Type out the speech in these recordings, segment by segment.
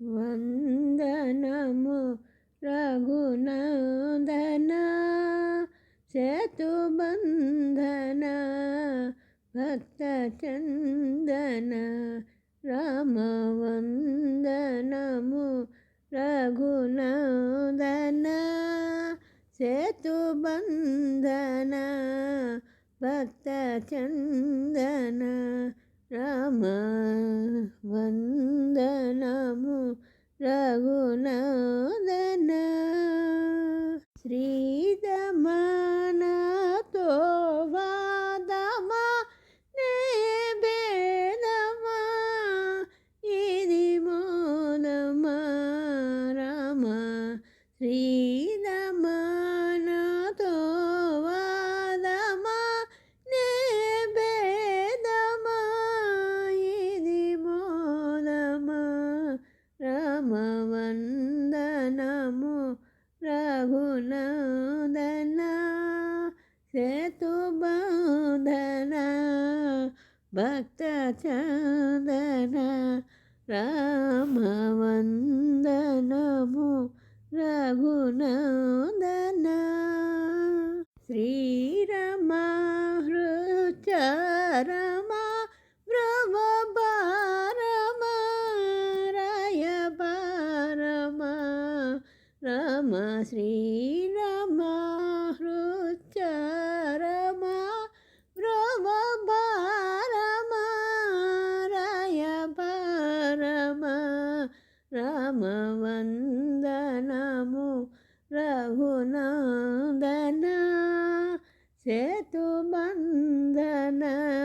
వందనము రఘునందన శతుబంధన భక్త చందన రామవందనము రఘునందన సేతుబంధన భక్త చందన రామ వందనము రఘునందన శ్రీదమా భక్త చందన రామవందనము రఘునందన శ్రీరమ హృచరమ రయ రయబారమ రమ శ్రీ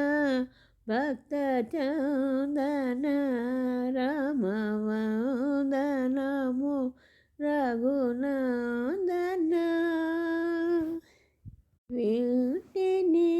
సేతుబంధన భక్త చందన రామవందనము రఘునందన. వీటిని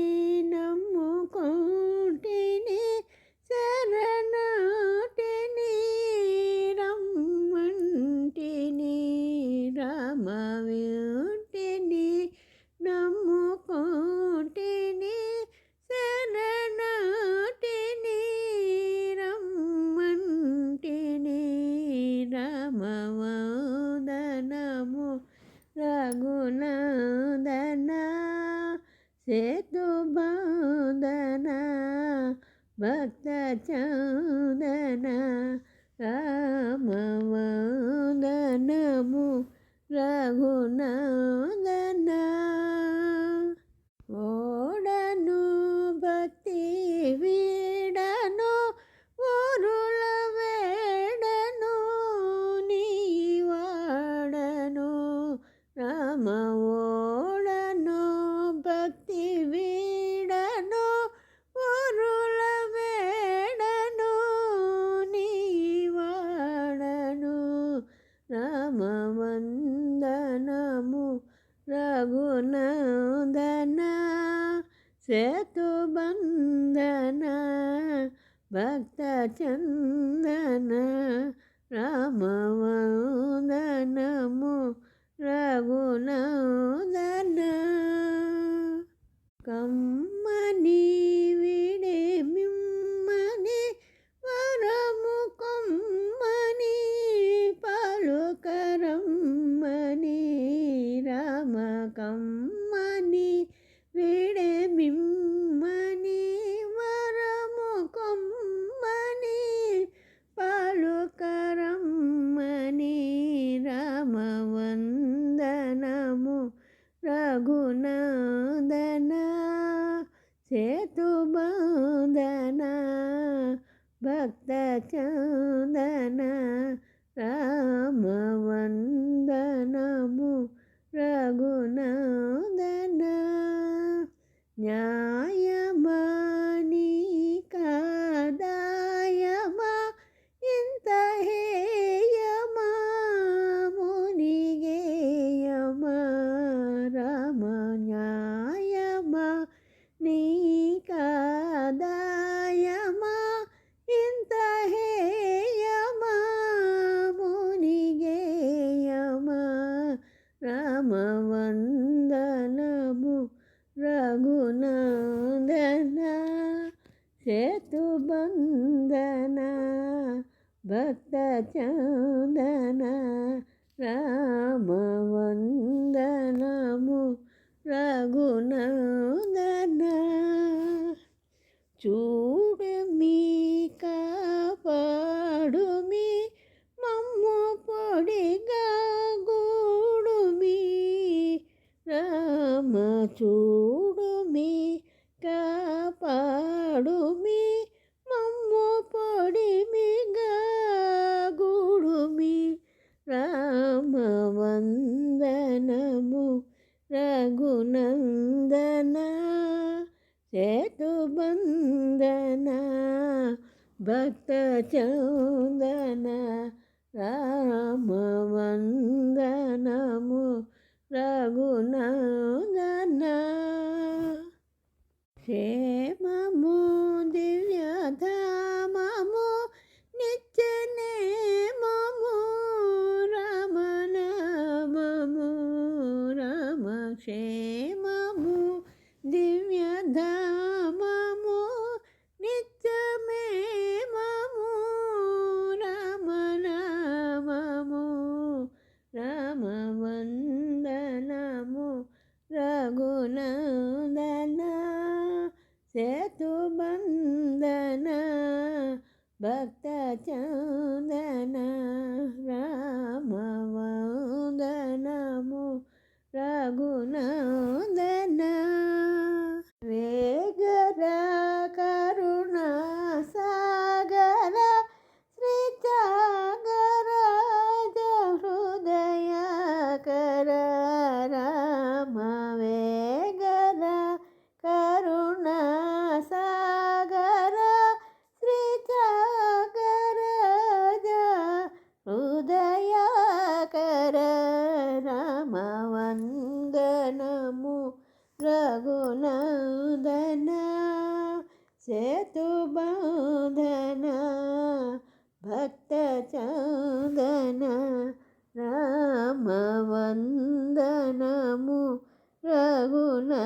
సేతుబంధన భక్త చందన రామవదనము రఘునందన. ఓడను భక్తి వీడను ఊరుల వేడను నీవాడను రామ ఓడను భక్తి రఘునందన సేతుబంధన భక్త చందన రామవందనము రఘునందన. కమ్మని విడే మిమ్మని వరము కొమ్మని పలుకరమ్మని రామ కమ్మ రఘునందన సేతుబందన భక్తచందన రామవందనము రఘునందన జ్ఞా వందనము రఘునందన సేతుబందన భక్త చందన రామ వందనము రఘునందన. చూ చూడుమి కాపాడుమి మమ్ము పొడిమిగా గూడుమి రామవందనము రఘునందన చేతుబందన భక్త చౌ భక్త చందన రామవందనము రఘునందనా. తు బాధన భక్త చందన రామ వందనము రఘునా